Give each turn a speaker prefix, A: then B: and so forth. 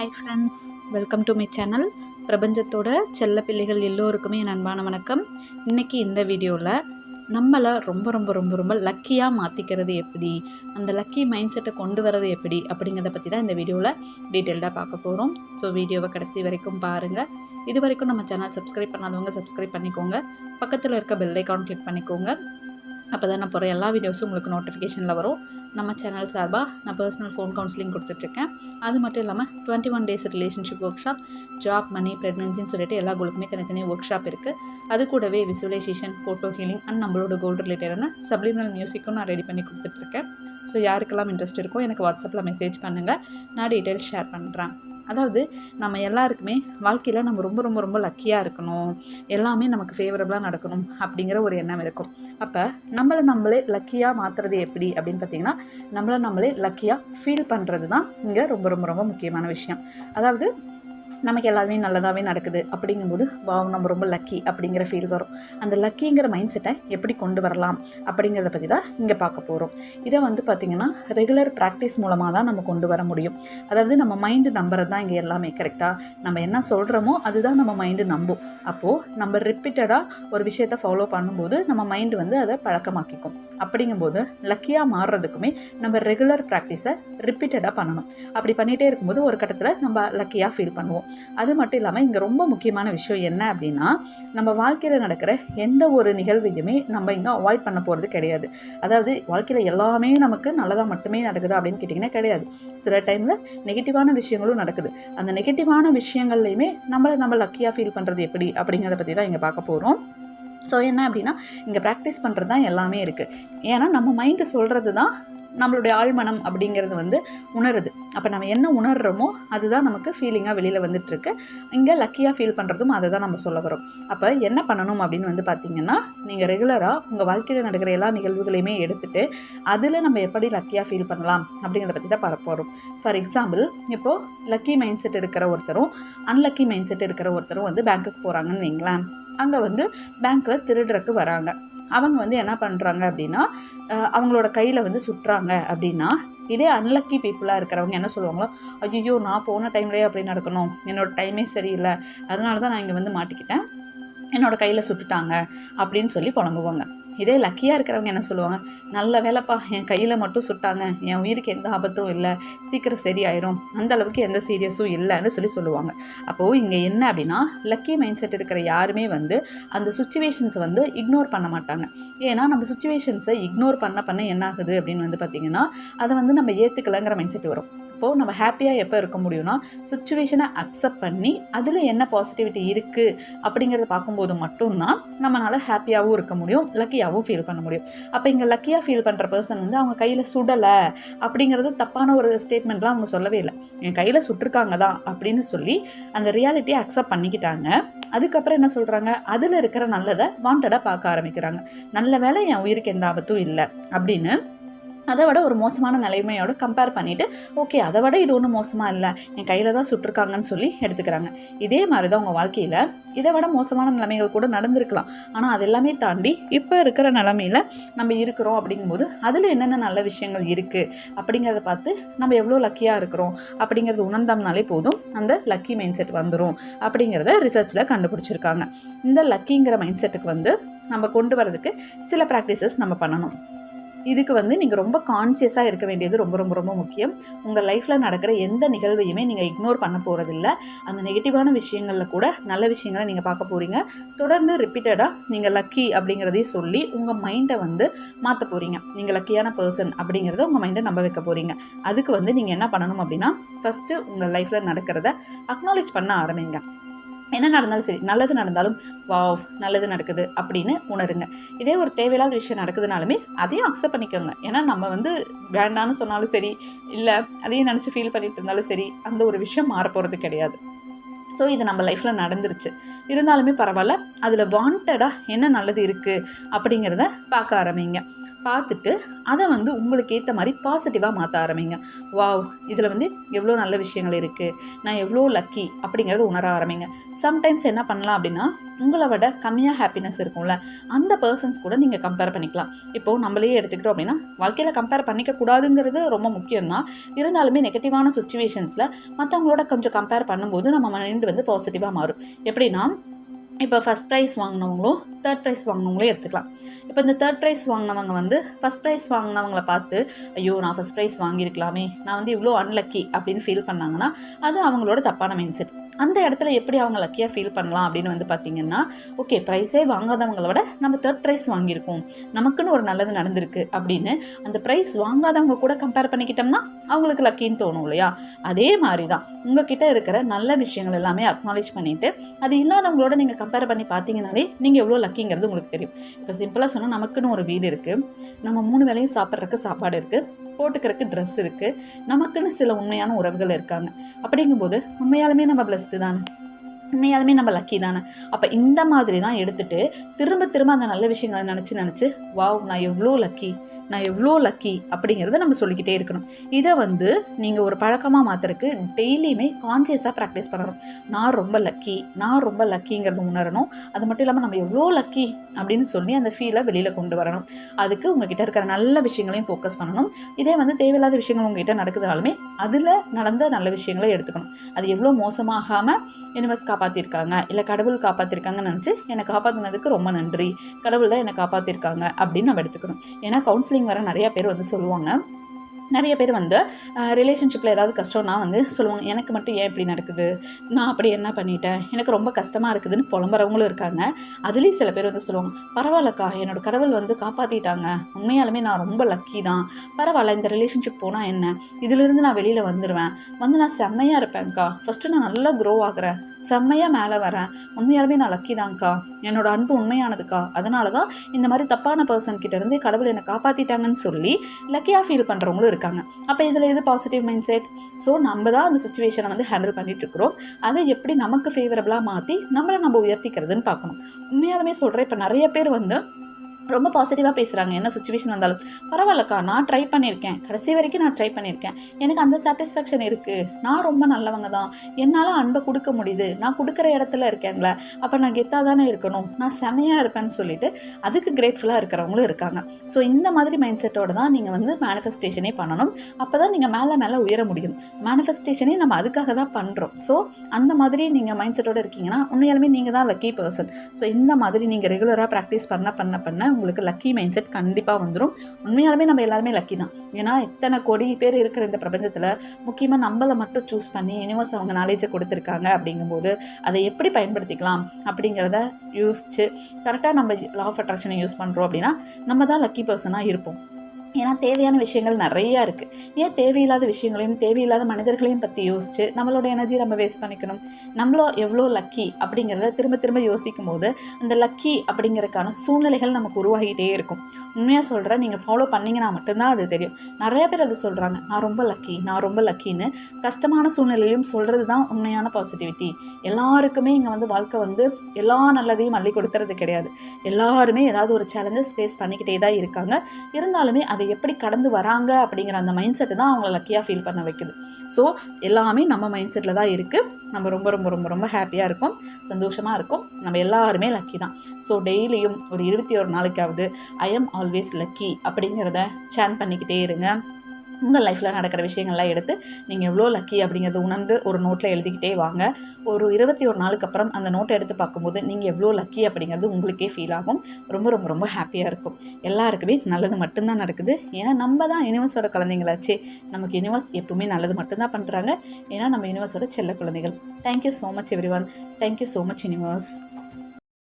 A: Hi friends welcome to my channel பிரபஞ்சத்தோட செல்ல பிள்ளைகள் எல்லோருக்குமே என் அன்பான வணக்கம். இன்றைக்கி இந்த வீடியோவில் நம்மளை ரொம்ப ரொம்ப ரொம்ப ரொம்ப லக்கியாக மாற்றிக்கிறது எப்படி? அந்த லக்கி மைண்ட் செட்டை கொண்டு வரது எப்படி? அப்படிங்கிறத பற்றி தான் இந்த வீடியோவில் டீட்டெயில்டாக பார்க்க போகிறோம் ஸோ வீடியோவை கடைசி வரைக்கும் பாருங்கள் இது வரைக்கும் நம்ம சேனல் சப்ஸ்கிரைப் பண்ணாதவங்க சப்ஸ்கிரைப் பண்ணிக்கோங்க. பக்கத்தில் இருக்க பெல் ஐக்கான் கிளிக் பண்ணிக்கோங்க. அப்போ தான் நான் போகிற எல்லா வீடியோஸும் உங்களுக்கு நோட்டிஃபிகேஷனில் வரும். நம்ம சேனல் சார்பாக நான் பர்சனல் ஃபோன் கவுன்சிலிங் கொடுத்துட்ருக்கேன். அது மட்டும் இல்லாமல் twenty one days relationship workshop job money ப்ரெக்னன்சின்னு சொல்லிட்டு எல்லா குழுக்குமே தனித்தனி ஒர்க் ஷாப் இருக்குது அது கூடவே விசுவலைசேஷன் ஃபோட்டோ ஹீலிங் அண்ட் நம்மளோட கோல்டு ரிலேட்டடான சப்ளிமினல் மியூசிக்கும் நான் ரெடி பண்ணி கொடுத்துட்ருக்கேன். ஸோ யாருக்கெல்லாம் இன்ட்ரெஸ்ட் இருக்கோ எனக்கு வாட்ஸ்அப்பில் மெசேஜ் பண்ணுங்கள் நான் டீட்டெயில்ஸ் ஷேர் பண்ணுறேன் அதாவது நம்ம எல்லாருக்குமே வாழ்க்கையில் நம்ம ரொம்ப ரொம்ப ரொம்ப லக்கியாக இருக்கணும். எல்லாமே நமக்கு ஃபேவரபுளாக நடக்கணும் அப்படிங்கிற ஒரு எண்ணம் இருக்கும். அப்போ நம்மளை நம்மளே லக்கியாக மாற்றுறது எப்படி அப்படின்னு பார்த்தீங்கன்னா நம்மளை நம்மளே லக்கியாக ஃபீல் பண்ணுறது தான் இங்கே ரொம்ப ரொம்ப ரொம்ப முக்கியமான விஷயம். அதாவது நமக்கு எல்லாமே நல்லதாகவே நடக்குது அப்படிங்கும்போது வாவ் நம்ம ரொம்ப லக்கி அப்படிங்கிற ஃபீல் வரும். அந்த லக்கிங்கிற மைண்ட் செட்டை எப்படி கொண்டு வரலாம் அப்படிங்கிறத பற்றி தான் இங்கே பார்க்க போகிறோம் இதை வந்து பார்த்திங்கன்னா ரெகுலர் ப்ராக்டிஸ் மூலமாக தான் நம்ம கொண்டு வர முடியும். அதாவது நம்ம மைண்டு நம்புறது தான் இங்கே எல்லாமே கரெக்டாக நம்ம என்ன சொல்கிறோமோ அதுதான் நம்ம மைண்டு நம்பும். அப்போது நம்ம ரிப்பீட்டடாக ஒரு விஷயத்தை ஃபாலோ பண்ணும்போது நம்ம மைண்டு வந்து அதை பழக்கமாக்கிக்கும். அப்படிங்கும்போது லக்கியாக மாறுறதுக்குமே நம்ம ரெகுலர் ப்ராக்டிஸை ரிப்பீட்டடாக பண்ணணும். அப்படி பண்ணிகிட்டே இருக்கும்போது ஒரு கட்டத்தில் நம்ம லக்கியாக ஃபீல் பண்ணுவோம். அது மட்டும் இல்லாமல் இங்கே ரொம்ப முக்கியமான விஷயம் என்ன அப்படின்னா நம்ம வாழ்க்கையில் நடக்கிற எந்த ஒரு நிகழ்வையுமே நம்ம இங்கே அவாய்ட் பண்ண போகிறது கிடையாது. அதாவது வாழ்க்கையில் எல்லாமே நமக்கு நல்லதாக மட்டுமே நடக்குது அப்படின்னு கேட்டிங்கன்னா கிடையாது. சில டைமில் நெகட்டிவான விஷயங்களும் நடக்குது. அந்த நெகட்டிவான விஷயங்கள்லையுமே நம்மளை நம்ம லக்கியாக ஃபீல் பண்ணுறது எப்படி அப்படிங்கிறத பற்றி தான் இங்கே பார்க்க போகிறோம் ஸோ என்ன அப்படின்னா இங்கே ப்ராக்டிஸ் பண்ணுறது தான் எல்லாமே இருக்குது ஏன்னா நம்ம மைண்டு சொல்கிறது தான் நம்மளுடைய ஆழ்மனம் அப்படிங்கிறது வந்து உணருது. அப்போ நம்ம என்ன உணர்கிறோமோ அதுதான் நமக்கு ஃபீலிங்காக வெளியில் வந்துட்டுருக்கு. இங்கே லக்கியாக ஃபீல் பண்ணுறதும் அதை தான் நம்ம சொல்ல வரோம் அப்போ என்ன பண்ணணும் அப்படின்னு வந்து பார்த்திங்கன்னா நீங்கள் ரெகுலராக உங்கள் வாழ்க்கையில் நடக்கிற எல்லா நிகழ்வுகளையுமே எடுத்துகிட்டு அதில் நம்ம எப்படி லக்கியாக ஃபீல் பண்ணலாம் அப்படிங்கிறத பற்றி தான் பார்க்க போகிறோம் ஃபார் எக்ஸாம்பிள் இப்போது லக்கி மைண்ட் செட் இருக்கிற ஒருத்தரும் அன்லக்கி மைண்ட் செட் இருக்கிற ஒருத்தரும் வந்து பேங்க்குக்கு போகிறாங்கன்னு வைங்களேன். அங்கே வந்து பேங்க்கில் திருடுறக்கு வராங்க. அவங்க வந்து என்ன பண்ணுறாங்க அப்படின்னா அவங்களோட கையில் வந்து சுட்டுறாங்க அப்படின்னா இதே அன்லக்கி பீப்புளாக இருக்கிறவங்க என்ன சொல்லுவாங்களோ ஐயோ நான் போன டைம்லேயே அப்படி நடக்கணும். என்னோடய டைமே சரியில்லை. அதனால தான் நான் இங்கே வந்து மாட்டிக்கிட்டேன். என்னோடய கையில் சுட்டுட்டாங்க அப்படின்னு சொல்லி புலம்புவாங்க. இதே லக்கியாக இருக்கிறவங்க என்ன சொல்லுவாங்க? நல்ல வேலைப்பா என் கையில் மட்டும் சுட்டாங்க. என் உயிருக்கு எந்த ஆபத்தும் இல்லை. சீக்கிரம் சரியாயிரும். அந்த அளவுக்கு எந்த சீரியஸும் இல்லைன்னு சொல்லி சொல்லுவாங்க. அப்போது இங்கே என்ன அப்படின்னா லக்கி மைண்ட் செட் இருக்கிற யாருமே வந்து அந்த சுச்சுவேஷன்ஸை வந்து இக்னோர் பண்ண மாட்டாங்க. ஏன்னா நம்ம சுச்சுவேஷன்ஸை இக்னோர் பண்ண பண்ண என்ன ஆகுது அப்படின்னு வந்து பார்த்திங்கன்னா அதை வந்து நம்ம ஏற்றுக்கலைங்கிற மைண்ட் செட் வரும். அப்போது நம்ம ஹாப்பியாக எப்போ இருக்க முடியும்னா சுச்சுவேஷனை அக்செப்ட் பண்ணி அதில் என்ன பாசிட்டிவிட்டி இருக்குது அப்படிங்கிறத பார்க்கும்போது மட்டும்தான் நம்மளால் ஹாப்பியாகவும் இருக்க முடியும் லக்கியாகவும் ஃபீல் பண்ண முடியும். அப்போ இங்கே லக்கியாக ஃபீல் பண்ணுற பர்சன் வந்து அவங்க கையில் சுடலை அப்படிங்கிறது தப்பான ஒரு ஸ்டேட்மெண்ட்லாம் அவங்க சொல்லவே இல்லை. என் கையில் சுட்டிருக்காங்க தான் அப்படின்னு சொல்லி அந்த ரியாலிட்டியை அக்செப்ட் பண்ணிக்கிட்டாங்க. அதுக்கப்புறம் என்ன சொல்கிறாங்க அதில் இருக்கிற நல்லதை வாண்டடாக பார்க்க ஆரம்பிக்கிறாங்க. நல்ல வேலை என் உயிருக்கு எந்த ஆபத்தும் இல்லை அப்படின்னு அதை விட ஒரு மோசமான நிலைமையோட கம்பேர் பண்ணிவிட்டு ஓகே அதை விட இது ஒன்றும் மோசமாக இல்லை. என் கையில் தான் சுட்டிருக்காங்கன்னு சொல்லி எடுத்துக்கிறாங்க. இதே மாதிரி தான் உங்கள் வாழ்க்கையில் இதை விட மோசமான நிலைமைகள் கூட நடந்திருக்கலாம். ஆனால் அது எல்லாமே தாண்டி இப்போ இருக்கிற நிலமையில் நம்ம இருக்கிறோம் அப்படிங்கும்போது அதில் என்னென்ன நல்ல விஷயங்கள் இருக்குது அப்படிங்கிறத பார்த்து நம்ம எவ்வளோ லக்கியாக இருக்கிறோம்? அப்படிங்கிறது உணர்ந்தோம்னாலே போதும் அந்த லக்கி மைண்ட் செட் வந்துடும் அப்படிங்கிறத ரிசர்ச்சில் கண்டுபிடிச்சிருக்காங்க. இந்த லக்கிங்கிற மைண்ட் செட்டுக்கு வந்து நம்ம கொண்டு வரதுக்கு சில ப்ராக்டிசஸ் நம்ம பண்ணணும். இதுக்கு வந்து நீங்கள் ரொம்ப கான்சியஸாக இருக்க வேண்டியது ரொம்ப ரொம்ப ரொம்ப முக்கியம். உங்கள் லைஃப்பில் நடக்கிற எந்த நிகழ்வையுமே நீங்கள் இக்னோர் பண்ண போகிறதில்ல அந்த நெகட்டிவான விஷயங்களில் கூட நல்ல விஷயங்களை நீங்கள் பார்க்க போகிறீங்க தொடர்ந்து ரிப்பீட்டடாக நீங்கள் லக்கி அப்படிங்கிறதையும் சொல்லி உங்கள் மைண்டை வந்து மாற்ற போகிறீங்க நீங்கள் லக்கியான பர்சன் அப்படிங்கிறத உங்கள் மைண்டை நம்ப வைக்க போகிறீங்க அதுக்கு வந்து நீங்கள் என்ன பண்ணணும் அப்படின்னா ஃபஸ்ட்டு உங்கள் லைஃப்பில் நடக்கிறத அக்னாலேஜ் பண்ண ஆரம்பிங்க. என்ன நடந்தாலும் சரி நல்லது நடந்தாலும் வாவ் நல்லது நடக்குது அப்படின்னு உணருங்க. இதே ஒரு தேவையில்லாத விஷயம் நடக்குதுனாலுமே அதையும் அக்செப்ட் பண்ணிக்கோங்க. ஏன்னா நம்ம வந்து வேண்டான்னு சொன்னாலும் சரி இல்லை அதையும் நினச்சி ஃபீல் பண்ணிட்டு இருந்தாலும் சரி அந்த ஒரு விஷயம் மாறப்போகிறது கிடையாது. ஸோ இது நம்ம லைஃப்பில் நடந்துருச்சு. இருந்தாலுமே பரவாயில்ல அதில் வாண்டடாக என்ன நல்லது இருக்குது அப்படிங்கிறத பார்க்க ஆரம்பிங்க. பார்த்துட்டு அதை வந்து உங்களுக்கு ஏற்ற மாதிரி பாசிட்டிவாக மாற்ற ஆரம்பிங்க. வாவ் இதில் வந்து எவ்வளோ நல்ல விஷயங்கள் இருக்குது நான் எவ்வளோ லக்கி அப்படிங்கிறத உணர ஆரம்பிங்க. சம்டைம்ஸ் என்ன பண்ணலாம் அப்படின்னா உங்களை விட கம்மியாக ஹாப்பினஸ் இருக்கும்ல அந்த பர்சன்ஸ் கூட நீங்கள் கம்பேர் பண்ணிக்கலாம். இப்போது நம்மளே எடுத்துக்கிட்டோம் அப்படின்னா வாழ்க்கையில் கம்பேர் பண்ணிக்க கூடாதுங்கிறது ரொம்ப முக்கியம்தான். இருந்தாலுமே நெகட்டிவான சுச்சுவேஷன்ஸில் மற்றவங்களோட கொஞ்சம் கம்பேர் பண்ணும்போது நம்ம மைண்ட் வந்து பாசிட்டிவாக மாறும். எப்படின்னா இப்போ ஃபஸ்ட் ப்ரைஸ் வாங்கினவங்களும் தேர்ட் ப்ரைஸ் வாங்கினவங்களும் எடுத்துக்கலாம். இப்போ இந்த தேர்ட் ப்ரைஸ் வாங்கினவங்க வந்து ஃபஸ்ட் ப்ரைஸ் வாங்கினவங்களை பார்த்து ஐயோ நான் ஃபஸ்ட் ப்ரைஸ் வாங்கியிருக்கலாமே. நான் வந்து இவ்வளோ அன்லக்கி அப்படின்னு ஃபீல் பண்ணாங்கன்னா அது அவங்களோட தப்பான மைண்ட் செட் அந்த இடத்துல எப்படி அவங்க லக்கியாக ஃபீல் பண்ணலாம் அப்படின்னு வந்து பார்த்தீங்கன்னா ஓகே ப்ரைஸே வாங்காதவங்களோட விட நம்ம தேர்ட் ப்ரைஸ் வாங்கியிருக்கோம். நமக்குன்னு ஒரு நல்லது நடந்திருக்கு அப்படின்னு அந்த ப்ரைஸ் வாங்காதவங்க கூட கம்பேர் பண்ணிக்கிட்டோம்னா அவங்களுக்கு லக்கின்னு தோணும் இல்லையா? அதே மாதிரி தான் உங்ககிட்ட இருக்கிற நல்ல விஷயங்கள் எல்லாமே அக்னாலேஜ் பண்ணிவிட்டு அது இல்லாதவங்களோட நீங்கள் கம்பேர் பண்ணி பார்த்தீங்கனாலே நீங்கள் எவ்வளோ லக்கிங்கிறது உங்களுக்கு தெரியும். இப்போ சிம்பிளாக சொன்னால் நமக்குன்னு ஒரு வீடு இருக்குது நம்ம மூணு வேளையும் சாப்பிட்றதுக்கு சாப்பாடு இருக்குது போட்டுக்கிறதுக்கு ட்ரெஸ் இருக்குது நமக்குன்னு சில உண்மையான உறவுகள் இருக்காங்க. அப்படிங்கும்போது உண்மையாலுமே நம்ம பிளஸ்டு தானே? உண்மையாலுமே நம்ம லக்கி தானே? அப்போ இந்த மாதிரி தான் எடுத்துகிட்டு திரும்ப திரும்ப அந்த நல்ல விஷயங்களை நினச்சி நினச்சி வாவ் நான் எவ்வளோ லக்கி நான் எவ்வளோ லக்கி அப்படிங்கிறத நம்ம சொல்லிக்கிட்டே இருக்கணும். இதை வந்து நீங்கள் ஒரு பழக்கமாக மாற்றுறதுக்கு டெய்லியுமே கான்சியஸாக ப்ராக்டிஸ் பண்ணணும். நான் ரொம்ப லக்கி நான் ரொம்ப லக்கிங்கிறது உணரணும். அது மட்டும் இல்லாமல் நம்ம எவ்வளோ லக்கி அப்படின்னு சொல்லி அந்த ஃபீலை வெளியில் கொண்டு வரணும். அதுக்கு உங்ககிட்ட இருக்கிற நல்ல விஷயங்களையும் ஃபோக்கஸ் பண்ணணும். இதே வந்து தேவையில்லாத விஷயங்கள் உங்ககிட்ட நடக்குதுனாலுமே அதில் நடந்த நல்ல விஷயங்களை எடுத்துக்கணும். அது எவ்வளோ மோசமாகாமல் யூனிவர்ஸ் காப்பாற்றிருக்காங்க இல்லை கடவுள் காப்பாற்றிருக்காங்கன்னு நினச்சி என்னை காப்பாற்றினதுக்கு ரொம்ப நன்றி. கடவுள் தான் என்னை காப்பாற்றிருக்காங்க அப்படின்னு நம்ம எடுத்துக்கணும். ஏன்னா கவுன்சிலிங் வர நிறையா பேர் வந்து சொல்லுவாங்க. நிறைய பேர் வந்து ரிலேஷன்ஷிப்பில் ஏதாவது கஷ்டம்னா வந்து சொல்லுவாங்க எனக்கு மட்டும் ஏன் இப்படி நடக்குது? நான் அப்படி என்ன பண்ணிட்டேன்? எனக்கு ரொம்ப கஷ்டமாக இருக்குதுன்னு புலம்புறவங்களும் இருக்காங்க. அதுலேயும் சில பேர் வந்து சொல்லுவாங்க பரவாயில்லக்கா என்னோட கடவுள் வந்து காப்பாற்றிட்டாங்க உண்மையாலுமே நான் ரொம்ப லக்கி தான். பரவாயில்ல இந்த ரிலேஷன்ஷிப் போனால் என்ன? இதிலிருந்து நான் வெளியில் வந்துடுவேன் வந்து நான் செம்மையாக இருப்பேன்க்கா. ஃபஸ்ட்டு நான் நல்லா க்ரோ ஆகுறேன். செம்மையாக மேலே வரேன். உண்மையாலுமே நான் லக்கி தான்க்கா. என்னோட அன்பு உண்மையானதுக்கா. அதனால தான் இந்த மாதிரி தப்பான பர்சன் கிட்டேருந்து கடவுள் என்னை காப்பாற்றிட்டாங்கன்னு சொல்லி லக்கியாக ஃபீல் பண்ணுறவங்களும் இருக்காங்க. அப்போ இதில் எது பாசிட்டிவ் மைண்ட் செட் ஸோ நம்ம தான் அந்த சுச்சுவேஷனை வந்து ஹேண்டில் பண்ணிட்டு இருக்கிறோம் அதை எப்படி நமக்கு ஃபேவரபுளாக மாற்றி நம்மளை நம்ம உயர்த்திக்கிறதுன்னு பார்க்கணும். உண்மையாலுமே சொல்கிறேன் இப்போ நிறைய பேர் வந்து ரொம்ப பாசிட்டிவாக பேசுகிறாங்க என்ன சுச்சுவேஷன் வந்தாலும். பரவாயில்லக்கா நான் ட்ரை பண்ணியிருக்கேன். கடைசி வரைக்கும் நான் ட்ரை பண்ணியிருக்கேன். எனக்கு அந்த சாட்டிஸ்ஃபேக்ஷன் இருக்குது நான் ரொம்ப நல்லவங்க தான் என்னால் அன்பை கொடுக்க முடியுது. நான் கொடுக்குற இடத்துல இருக்கேன்ல. அப்போ நான் கெத்தாக தானே இருக்கணும். நான் செமையாக இருப்பேன்னு சொல்லிட்டு அதுக்கு கிரேட்ஃபுல்லாக இருக்கிறவங்களும் இருக்காங்க. ஸோ இந்த மாதிரி மைண்ட் செட்டோடு தான் நீங்கள் வந்து மேனிஃபெஸ்டேஷனே பண்ணணும். அப்போ தான் நீங்கள் மேலே மேலே உயர முடியும். மேனிஃபெஸ்டேஷனே நம்ம அதுக்காக தான் பண்ணுறோம் ஸோ அந்த மாதிரி நீங்கள் மைண்ட் செட்டோடு இருக்கீங்கன்னா உண்மையாலுமே நீங்கள் தான் லக்கி பர்சன் ஸோ இந்த மாதிரி நீங்கள் ரெகுலராக ப்ராக்டிஸ் பண்ண பண்ண பண்ண உங்களுக்கு லக்கி மைண்ட் செட் கண்டிப்பாக வந்துடும் உண்மையாலுமே நம்ம எல்லாருமே லக்கி தான். ஏன்னா இத்தனை கோடி பேர் இருக்கிற இந்த பிரபஞ்சத்தில் முக்கியமாக நம்மளை மட்டும் சூஸ் பண்ணி யூனிவர்ஸ் அவங்க நாலேஜை கொடுத்துருக்காங்க அப்படிங்கும்போது அதை எப்படி பயன்படுத்திக்கலாம் அப்படிங்கிறத யோசிச்சு கரெக்டாக நம்ம லா ஆஃப் அட்ராக்ஷனை யூஸ் பண்ணுறோம் அப்படின்னா நம்ம தான் லக்கி பர்சனாக இருப்போம். ஏன்னா தேவையான விஷயங்கள் நிறையா இருக்குது ஏன் தேவையில்லாத விஷயங்களையும் தேவையில்லாத மனிதர்களையும் பற்றி யோசித்து நம்மளோட எனர்ஜி நம்ம வேஸ்ட் பண்ணிக்கணும். நம்மளோ எவ்வளோ லக்கி அப்படிங்கிறத திரும்ப திரும்ப யோசிக்கும் போது அந்த லக்கி அப்படிங்கிறதுக்கான சூழ்நிலைகள் நமக்கு உருவாகிட்டே இருக்கும். உண்மையாக சொல்கிறேன் நீங்கள் ஃபாலோ பண்ணிங்கன்னா மட்டும்தான் அது தெரியும். நிறைய பேர் அது சொல்கிறாங்க நான் ரொம்ப லக்கி நான் ரொம்ப லக்கின்னு கஷ்டமான சூழ்நிலையிலும் சொல்கிறது தான் உண்மையான பாசிட்டிவிட்டி எல்லாருக்குமே இங்கே வந்து வாழ்க்கை வந்து எல்லா நல்லதையும் அள்ளி கொடுத்துறது கிடையாது. எல்லாருமே ஏதாவது ஒரு சேலஞ்சஸ் ஃபேஸ் பண்ணிக்கிட்டே தான் இருக்காங்க. இருந்தாலுமே அதை எப்படி கடந்து வராங்க அப்படிங்கிற அந்த மைண்ட் செட்டு தான் அவங்கள லக்கியாக ஃபீல் பண்ண வைக்குது. ஸோ எல்லாமே நம்ம மைண்ட் செட்டில் தான் இருக்குது நம்ம ரொம்ப ரொம்ப ரொம்ப ரொம்ப ஹாப்பியாக இருக்கும். சந்தோஷமாக இருக்கும். நம்ம எல்லாருமே லக்கி தான். ஸோ டெய்லியும் ஒரு இருபத்தி ஒரு நாளைக்காவது ஐ எம் ஆல்வேஸ் லக்கி அப்படிங்கிறத சேன் பண்ணிக்கிட்டே இருங்க. உங்கள் லைஃப்பில் நடக்கிற விஷயங்கள்லாம் எடுத்து நீங்கள் எவ்வளோ லக்கி அப்படிங்கிறத உணர்ந்து ஒரு நோட்டில் எழுதிக்கிட்டே வாங்க. ஒரு இருபத்தி ஒரு நாளுக்கு அப்புறம் அந்த நோட்டை எடுத்து பார்க்கும்போது நீங்கள் எவ்வளோ லக்கி அப்படிங்கிறது உங்களுக்கே ஃபீல் ஆகும். ரொம்ப ரொம்ப ரொம்ப ஹாப்பியாக இருக்கும். எல்லாருக்குமே நல்லது மட்டும்தான் நடக்குது. ஏன்னா நம்ம தான் யூனிவர்ஸோட குழந்தைங்களாச்சே. நமக்கு யூனிவர்ஸ் எப்பவுமே நல்லது மட்டும்தான் பண்ணுறாங்க ஏன்னா நம்ம யூனிவர்ஸோட செல்ல குழந்தைகள். Thank you so much everyone thank you so much universe